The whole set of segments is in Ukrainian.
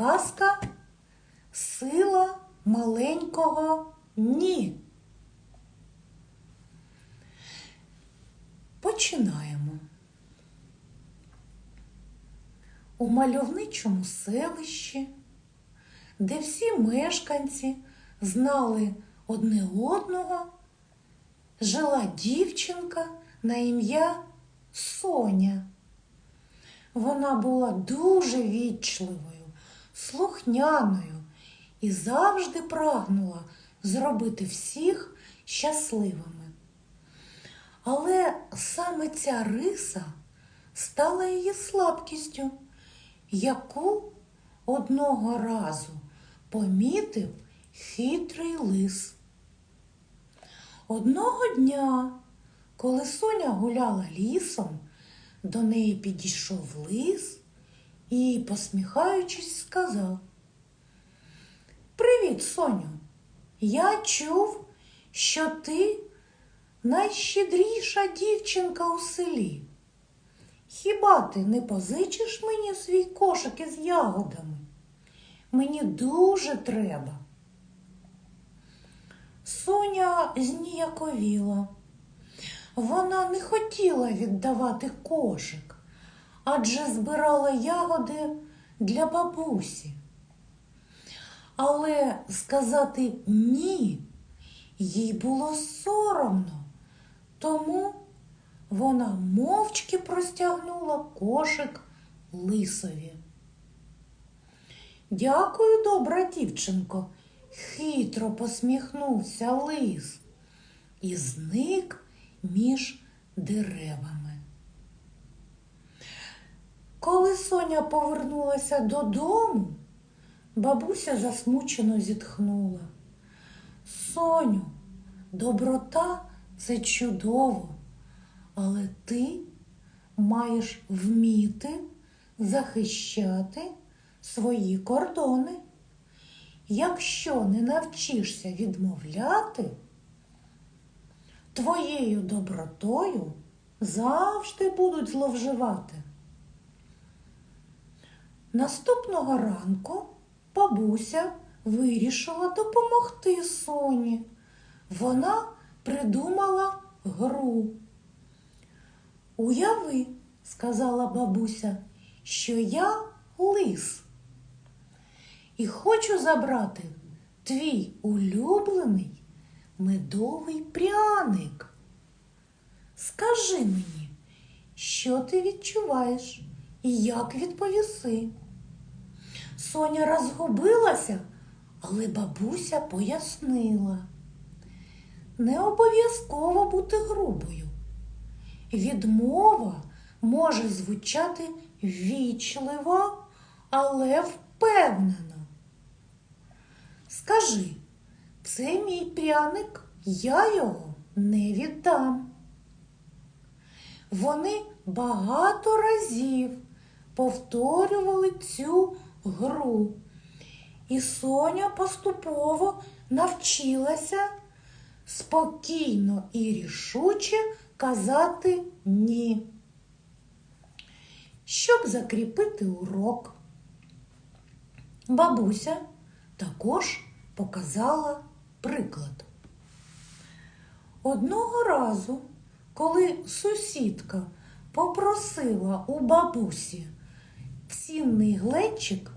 Казка Сила маленького ні. Починаємо. У мальовничому селищі, де всі мешканці знали одне одного, жила дівчинка на ім'я Соня. Вона була дуже вічливою, слухняною і завжди прагнула зробити всіх щасливими. Але саме ця риса стала її слабкістю, яку одного разу помітив хитрий лис. Одного дня, коли Соня гуляла лісом, до неї підійшов лис і, посміхаючись, сказав: Привіт, Соню! Я чув, що ти найщедріша дівчинка у селі. Хіба ти не позичиш мені свій кошик із ягодами? Мені дуже треба. Соня зніяковіла. Вона не хотіла віддавати кошик, адже збирала ягоди для бабусі. Але сказати ні їй було соромно, тому вона мовчки простягнула кошик лисові. Дякую, добра дівчинко, хитро посміхнувся лис і зник між деревами. Коли Соня повернулася додому, бабуся засмучено зітхнула. Соню, доброта це чудово, але ти маєш вміти захищати свої кордони. Якщо не навчишся відмовляти, твоєю добротою завжди будуть зловживати. Наступного ранку бабуся вирішила допомогти Соні. Вона придумала гру. Уяви, сказала бабуся, що я лис. І хочу забрати твій улюблений медовий пряник. Скажи мені, що ти відчуваєш і як відповіси? Соня розгубилася, але бабуся пояснила. Не обов'язково бути грубою. Відмова може звучати вічливо, але впевнено. Скажи, це мій пряник, я його не віддам. Вони багато разів повторювали цю гру. І Соня поступово навчилася спокійно і рішуче казати ні. Щоб закріпити урок, бабуся також показала приклад. Одного разу, коли сусідка попросила у бабусі цінний глечик,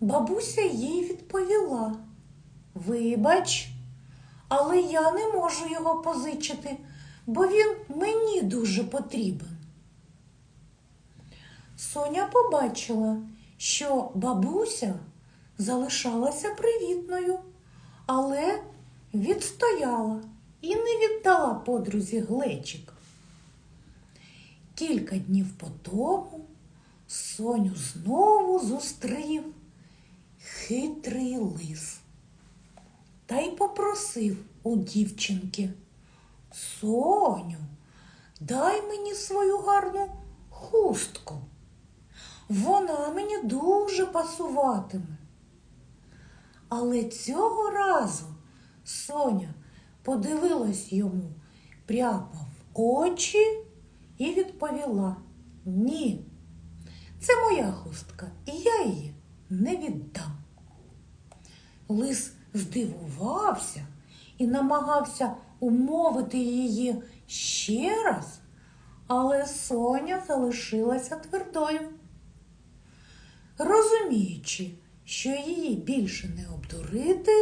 бабуся їй відповіла, вибач, але я не можу його позичити, бо він мені дуже потрібен. Соня побачила, що бабуся залишалася привітною, але відстояла і не віддала подрузі глечик. Кілька днів по тому Соню знову зустрів хитрий лис та й попросив у дівчинки Соню, дай мені свою гарну хустку. Вона мені дуже пасуватиме. Але цього разу Соня подивилась йому прямо в очі і відповіла Ні, це моя хустка, і я її не віддам. Лис здивувався і намагався умовити її ще раз, але Соня залишилася твердою. Розуміючи, що її більше не обдурити,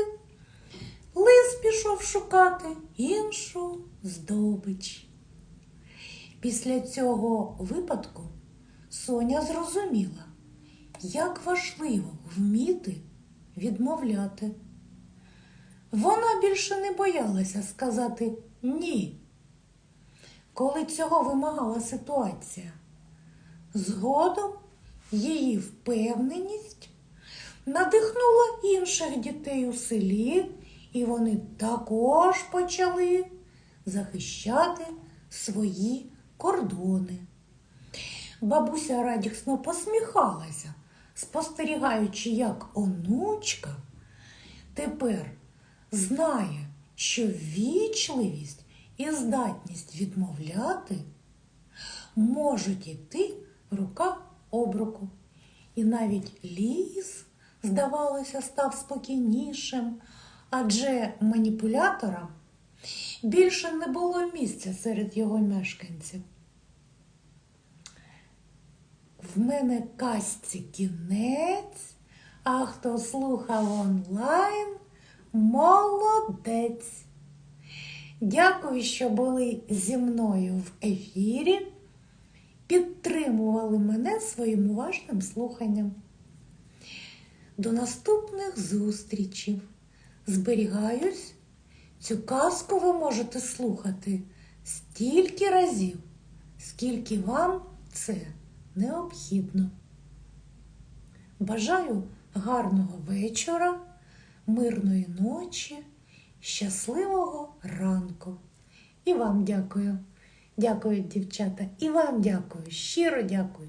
лис пішов шукати іншу здобич. Після цього випадку Соня зрозуміла, як важливо вміти відмовляти. Вона більше не боялася сказати ні, коли цього вимагала ситуація. Згодом її впевненість надихнула інших дітей у селі, і вони також почали захищати свої кордони. Бабуся радісно посміхалася, спостерігаючи, як онучка тепер знає, що вічливість і здатність відмовляти можуть йти рука об руку. І навіть ліс, здавалося, став спокійнішим, адже маніпуляторам більше не було місця серед його мешканців. В мене казці кінець, а хто слухав онлайн, молодець. Дякую, що були зі мною в ефірі, підтримували мене своїм уважним слуханням. До наступних зустрічей. Зберігаюсь, цю казку ви можете слухати стільки разів, скільки вам це необхідно. Бажаю гарного вечора, мирної ночі, щасливого ранку. І вам дякую. Дякую, дівчата, і вам дякую, щиро дякую.